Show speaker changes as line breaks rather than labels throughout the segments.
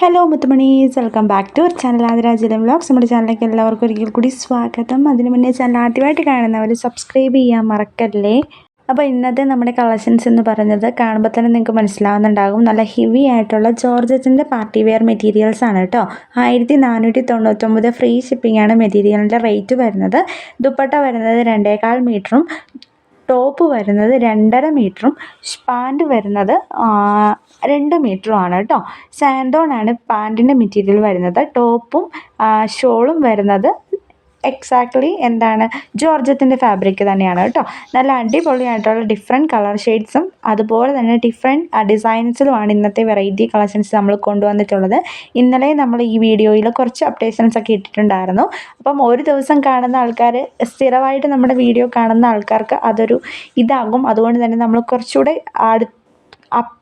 Hello മുത്തുമണീസ്. Welcome back to channel ആദരാജലം vlogs നമ്മുടെ ചാനലിലേക്ക് എല്ലാവർക്കും ഒരിക്കൽ കൂടി സ്വാഗതം. അതിന് മുന്നേ ചാനൽ ആദ്യമായിട്ട് കാണുന്നവർ സബ്സ്ക്രൈബ് ചെയ്യാൻ മറക്കല്ലേ? അപ്പോൾ ഇന്നത്തെ നമ്മുടെ കളക്ഷൻസ് എന്ന് പറയുന്നത് കാണുമ്പോൾ തന്നെ നിങ്ങൾക്ക് മനസ്സിലാവുന്നുണ്ടാകും. നല്ല ഹെവി ആയിട്ടുള്ള ജോർജറ്റിന്റെ പാർട്ടി വെയർ മെറ്റീരിയൽസ് ആണ് കേട്ടോ. ആയിരത്തി നാനൂറ്റി തൊണ്ണൂറ്റൊമ്പത് ഫ്രീ ഷിപ്പിംഗ് ആണ് മെറ്റീരിയലിന്റെ റേറ്റ് വരുന്നത്. ദുപ്പട്ട വരുന്നത് രണ്ടേകാൽ മീറ്ററും ടോപ്പ് വരുന്നത് രണ്ടര മീറ്ററും പാന്റ് വരുന്നത് രണ്ട് മീറ്ററുമാണ് കേട്ടോ. സാൻഡോൺ ആണ് പാന്റിന്റെ മെറ്റീരിയൽ വരുന്നത്. ടോപ്പും ഷോളും വരുന്നത് എക്സാക്ട്ലി എന്താണ്? ജോർജത്തിന്റെ ഫാബ്രിക് തന്നെയാണ് കേട്ടോ. നല്ല അടിപൊളിയായിട്ടുള്ള ഡിഫറെന്റ് കളർ ഷെയ്ഡ്സും അതുപോലെ തന്നെ ഡിഫറെന്റ് ഡിസൈൻസിലുമാണ് ഇന്നത്തെ വെറൈറ്റി കളക്ഷൻസ് നമ്മൾ കൊണ്ടുവന്നിട്ടുള്ളത്. ഇന്നലെ നമ്മൾ ഈ വീഡിയോയിൽ കുറച്ച് അപ്ഡേഷൻസ് ഒക്കെ ഇട്ടിട്ടുണ്ടായിരുന്നു. അപ്പം ഒരു ദിവസം കാണുന്ന ആൾക്കാർ സ്ഥിരമായിട്ട് നമ്മുടെ വീഡിയോ കാണുന്ന ആൾക്കാർക്ക് അതൊരു ഇതാകും. അതുകൊണ്ട് തന്നെ നമ്മൾ കുറച്ചുകൂടെ അടുത്ത്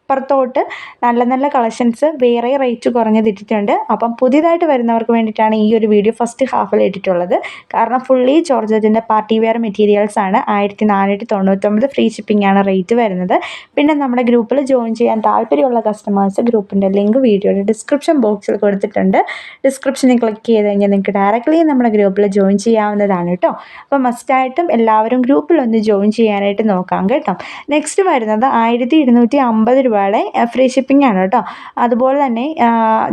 അപ്പുറത്തോട്ട് നല്ല നല്ല കളക്ഷൻസ് വേറെ റേറ്റ് കുറഞ്ഞത് ഇട്ടിട്ടുണ്ട്. അപ്പം പുതിയതായിട്ട് വരുന്നവർക്ക് വേണ്ടിയിട്ടാണ് ഈ ഒരു വീഡിയോ ഫസ്റ്റ് ഹാഫിൽ ഇട്ടിട്ടുള്ളത്. കാരണം ഫുള്ളി ജോർജറ്റിന്റെ പാർട്ടി വെയർ മെറ്റീരിയൽസ് ആണ്. ആയിരത്തി നാനൂറ്റി തൊണ്ണൂറ്റൊമ്പത് ഫ്രീ ഷിപ്പിംഗ് ആണ് റേറ്റ് വരുന്നത്. പിന്നെ നമ്മുടെ ഗ്രൂപ്പിൽ ജോയിൻ ചെയ്യാൻ താല്പര്യമുള്ള കസ്റ്റമേഴ്സ് ഗ്രൂപ്പിന്റെ ലിങ്ക് വീഡിയോയുടെ ഡിസ്ക്രിപ്ഷൻ ബോക്സിൽ കൊടുത്തിട്ടുണ്ട്. ഡിസ്ക്രിപ്ഷനിൽ ക്ലിക്ക് ചെയ്ത് കഴിഞ്ഞാൽ നിങ്ങൾക്ക് ഡയറക്റ്റ്ലി നമ്മുടെ ഗ്രൂപ്പിൽ ജോയിൻ ചെയ്യാവുന്നതാണ് കേട്ടോ. അപ്പോൾ മസ്റ്റായിട്ടും എല്ലാവരും ഗ്രൂപ്പിൽ ഒന്ന് ജോയിൻ ചെയ്യാനായിട്ട് നോക്കാം കേട്ടോ. നെക്സ്റ്റ് വരുന്നത് ആയിരത്തി ഇരുന്നൂറ്റി അമ്പത് രൂപ രൂപയുടെ ഫ്രീ ഷിപ്പിംഗ് ആണ് കേട്ടോ. അതുപോലെ തന്നെ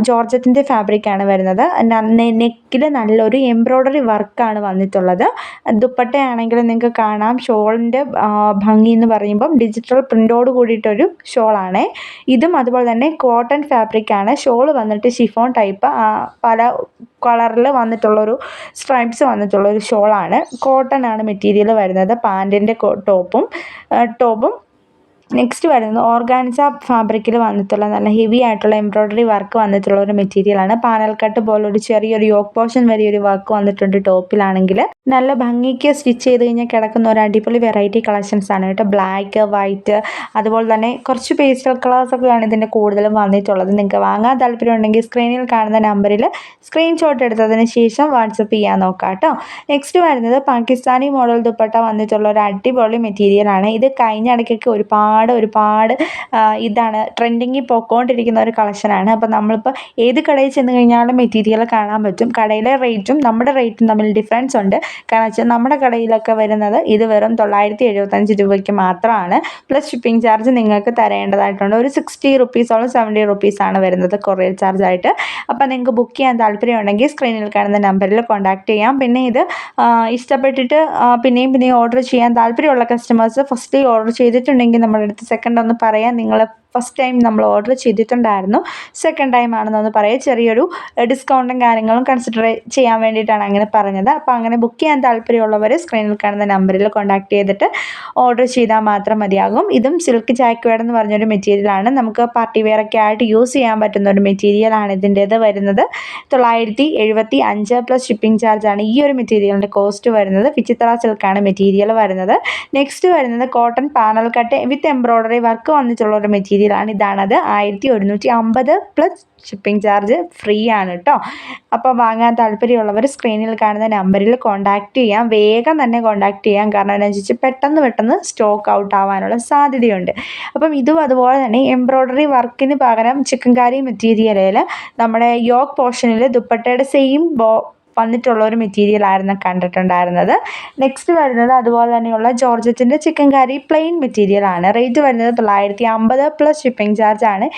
ജോർജത്തിന്റെ ഫാബ്രിക് ആണ് വരുന്നത്. നെക്കിൽ നല്ലൊരു എംബ്രോയ്ഡറി വർക്കാണ് വന്നിട്ടുള്ളത്. ദുപ്പട്ടയാണെങ്കിൽ നിങ്ങൾക്ക് കാണാം. ഷോളിന്റെ ഭംഗി എന്ന് പറയുമ്പം ഡിജിറ്റൽ പ്രിന്റോട് കൂടിയിട്ടൊരു ഷോളാണ് ഇതും അതുപോലെ തന്നെ കോട്ടൺ ഫാബ്രിക് ആണ്. ഷോൾ വന്നിട്ട് ഷിഫോൺ ടൈപ്പ് പല കളറിൽ വന്നിട്ടുള്ളൊരു സ്ട്രൈപ്സ് വന്നിട്ടുള്ളൊരു ഷോളാണ് കോട്ടൺ ആണ് മെറ്റീരിയൽ വരുന്നത്. പാന്റിന്റെ ടോപ്പും ടോപ്പും നെക്സ്റ്റ് വരുന്നത് ഓർഗാനിസ ഫാബ്രിക്കിൽ വന്നിട്ടുള്ള നല്ല ഹെവി ആയിട്ടുള്ള എംബ്രോയ്ഡറി വർക്ക് വന്നിട്ടുള്ള ഒരു മെറ്റീരിയലാണ് പാനൽ കട്ട് പോലെ ഒരു ചെറിയൊരു യോക്ക് പോർഷൻ വരെ ഒരു വർക്ക് വന്നിട്ടുണ്ട് ടോപ്പിലാണെങ്കിൽ. നല്ല ഭംഗിക്ക് സ്റ്റിച്ച് ചെയ്ത് കഴിഞ്ഞാൽ കിടക്കുന്ന ഒരു അടിപൊളി വെറൈറ്റി കളക്ഷൻസ് ആണ് കേട്ടോ. ബ്ലാക്ക് വൈറ്റ് അതുപോലെ തന്നെ കുറച്ച് പേസ്റ്റൽ കളേഴ്സ് ഒക്കെയാണ് ഇതിന്റെ കൂടുതലും വന്നിട്ടുള്ളത്. നിങ്ങൾക്ക് വാങ്ങാൻ താല്പര്യം ഉണ്ടെങ്കിൽ സ്ക്രീനിൽ കാണുന്ന നമ്പറിൽ സ്ക്രീൻഷോട്ട് എടുത്തതിന് ശേഷം വാട്സപ്പ് ചെയ്യാൻ നോക്കാം കേട്ടോ. നെക്സ്റ്റ് വരുന്നത് പാകിസ്ഥാനി മോഡൽ ദുപ്പട്ട വന്നിട്ടുള്ള ഒരു അടിപൊളി മെറ്റീരിയലാണ് ഇത് കഴിഞ്ഞ ഇടയ്ക്കൊക്കെ ഒരുപാട് ഒരുപാട് ഒരുപാട് ഇതാണ് ട്രെൻഡിങ്ങിൽ പോയിക്കൊണ്ടിരിക്കുന്ന ഒരു കളക്ഷനാണ് അപ്പോൾ നമ്മളിപ്പോൾ ഏത് കടയിൽ ചെന്ന് കഴിഞ്ഞാലും മെറ്റീരിയൽ കാണാൻ പറ്റും. കടയിലെ റേറ്റും നമ്മുടെ റേറ്റും തമ്മിൽ ഡിഫറൻസ് ഉണ്ട്. കാരണം വെച്ചാൽ നമ്മുടെ കടയിലൊക്കെ വരുന്നത് ഇത് വെറും തൊള്ളായിരത്തി എഴുപത്തഞ്ച് രൂപയ്ക്ക് മാത്രമാണ്. പ്ലസ് ഷിപ്പിംഗ് ചാർജ് നിങ്ങൾക്ക് തരേണ്ടതായിട്ടുണ്ട്. ഒരു സിക്സ്റ്റി റുപ്പീസോളം സെവന്റി റുപ്പീസാണ് വരുന്നത് കൊറിയർ ചാർജായിട്ട് അപ്പോൾ നിങ്ങൾക്ക് ബുക്ക് ചെയ്യാൻ താല്പര്യമുണ്ടെങ്കിൽ സ്ക്രീനിൽ കാണുന്ന നമ്പറിൽ കോൺടാക്ട് ചെയ്യാം. പിന്നെ ഇത് ഇഷ്ടപ്പെട്ടിട്ട് പിന്നെയും പിന്നെയും ഓർഡർ ചെയ്യാൻ താല്പര്യമുള്ള കസ്റ്റമേഴ്സ് ഫസ്റ്റ് ഓർഡർ ചെയ്തിട്ടുണ്ടെങ്കിൽ നമ്മൾ അടുത്ത് സെക്കൻഡ് ഒന്ന് പറയാം നിങ്ങൾ ഫസ്റ്റ് ടൈം നമ്മൾ ഓർഡർ ചെയ്തിട്ടുണ്ടായിരുന്നു. സെക്കൻഡ് ടൈം ആണെന്നൊന്ന് പറയാം. ചെറിയൊരു ഡിസ്കൗണ്ടും കാര്യങ്ങളും കൺസിഡർ ചെയ്യാൻ വേണ്ടിയിട്ടാണ് അങ്ങനെ പറഞ്ഞത്. അപ്പോൾ അങ്ങനെ ബുക്ക് ചെയ്യാൻ താല്പര്യമുള്ളവർ സ്ക്രീനിൽ കാണുന്ന നമ്പറിൽ കോൺടാക്ട് ചെയ്തിട്ട് ഓർഡർ ചെയ്താൽ മാത്രം മതിയാകും. ഇതും സിൽക്ക് ജാക്വേഡ് എന്ന് പറഞ്ഞൊരു മെറ്റീരിയലാണ് നമുക്ക് പാർട്ടി വെയറൊക്കെ ആയിട്ട് യൂസ് ചെയ്യാൻ പറ്റുന്ന ഒരു മെറ്റീരിയലാണ് ഇതിന്റേത് വരുന്നത്. തൊള്ളായിരത്തി എഴുപത്തി അഞ്ച് പ്ലസ് ഷിപ്പിംഗ് ചാർജാണ് ഈ ഒരു മെറ്റീരിയലിന്റെ കോസ്റ്റ് വരുന്നത്. വിചിത്ര സിൽക്കാണ് മെറ്റീരിയൽ വരുന്നത്. നെക്സ്റ്റ് വരുന്നത് cotton panel cut with embroidery work വന്നിട്ടുള്ള ഒരു മെറ്റീരിയൽ രീതിയിലാണ് ഇതാണത്. ആയിരത്തി ഒരുന്നൂറ്റി അമ്പത് പ്ലസ് ഷിപ്പിംഗ് ചാർജ് ഫ്രീ ആണ് കേട്ടോ അപ്പോൾ വാങ്ങാൻ താല്പര്യമുള്ളവർ സ്ക്രീനിൽ കാണുന്ന നമ്പറിൽ കോൺടാക്റ്റ് ചെയ്യാം. വേഗം തന്നെ കോൺടാക്റ്റ് ചെയ്യാം. കാരണം എന്താണെന്ന് വെച്ചാൽ പെട്ടെന്ന് പെട്ടെന്ന് സ്റ്റോക്ക് ഔട്ട് ആവാനുള്ള സാധ്യതയുണ്ട്. അപ്പം ഇതും അതുപോലെ തന്നെ എംബ്രോയ്ഡറി വർക്കിന് പകരം ചിക്കൻകാരി മെറ്റീരിയലിൽ നമ്മുടെ യോക്ക് പോർഷനിൽ ദുപ്പട്ടയുടെ സെയിം ബോ വന്നിട്ടുള്ള ഒരു മെറ്റീരിയൽ ആയിരുന്നു കണ്ടിട്ടുണ്ടായിരുന്നത്. നെക്സ്റ്റ് വരുന്നത് അതുപോലെ തന്നെയുള്ള ജോർജറ്റിന്റെ ചിക്കൻ കറി പ്ലെയിൻ മെറ്റീരിയൽ ആണ്. റേറ്റ് വരുന്നത് തൊള്ളായിരത്തി അമ്പത് പ്ലസ് ഷിപ്പിംഗ് ചാർജ് ആണ്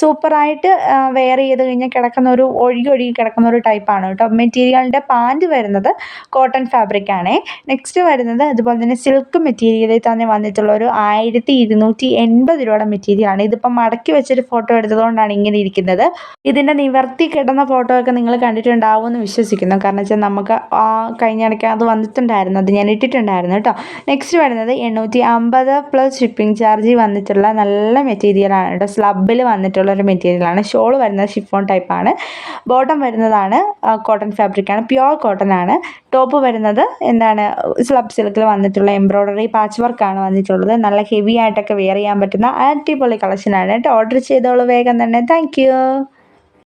സൂപ്പറായിട്ട് വെയർ ചെയ്ത് കഴിഞ്ഞാൽ കിടക്കുന്ന ഒരു ഒഴുകി ഒഴുകി കിടക്കുന്ന ഒരു ടൈപ്പാണ് കേട്ടോ. മെറ്റീരിയലിന്റെ പാന്റ് വരുന്നത് കോട്ടൺ ഫാബ്രിക് ആണ്. നെക്സ്റ്റ് വരുന്നത് അതുപോലെ തന്നെ സിൽക്ക് മെറ്റീരിയലിൽ തന്നെ വന്നിട്ടുള്ള ഒരു ആയിരത്തി ഇരുന്നൂറ്റി എൺപത് രൂപയുടെ മെറ്റീരിയൽ ആണ്. ഇതിപ്പം മടക്കി വെച്ചൊരു ഫോട്ടോ എടുത്തതുകൊണ്ടാണ് ഇങ്ങനെ ഇരിക്കുന്നത്. ഇതിന്റെ നിവർത്തി കിടന്ന ഫോട്ടോ ഒക്കെ നിങ്ങൾ കണ്ടിട്ടുണ്ടാവുമെന്ന് വിശ്വസിക്കുന്നു. ഇരിക്കുന്നത് കാരണം വെച്ചാൽ നമുക്ക് കഴിഞ്ഞ ഇടയ്ക്ക് അത് വന്നിട്ടുണ്ടായിരുന്നു. അത് ഞാൻ ഇട്ടിട്ടുണ്ടായിരുന്നു കേട്ടോ. നെക്സ്റ്റ് വരുന്നത് എണ്ണൂറ്റി അമ്പത് പ്ലസ് ഷിപ്പിംഗ് ചാർജ് വന്നിട്ടുള്ള നല്ല മെറ്റീരിയലാണ് കേട്ടോ. സ്ലബിൽ വന്നിട്ടുള്ള ഒരു മെറ്റീരിയലാണ് ഷോൾ വരുന്നത് ഷിഫോൺ ടൈപ്പാണ് ബോട്ടം വരുന്നതാണ് കോട്ടൺ ഫാബ്രിക്കാണ് പ്യുവർ കോട്ടൺ ആണ്. ടോപ്പ് വരുന്നത് എന്താണ് സ്ലബ് സിൽക്കിൽ വന്നിട്ടുള്ള എംബ്രോയ്ഡറി പാച്ച് വർക്കാണ് വന്നിട്ടുള്ളത്. നല്ല ഹെവി ആയിട്ടൊക്കെ വെയർ ചെയ്യാൻ പറ്റുന്ന അടിപൊളി കളക്ഷനാണ് കേട്ടോ. ഓർഡർ ചെയ്തോളൂ വേഗം തന്നെ. താങ്ക്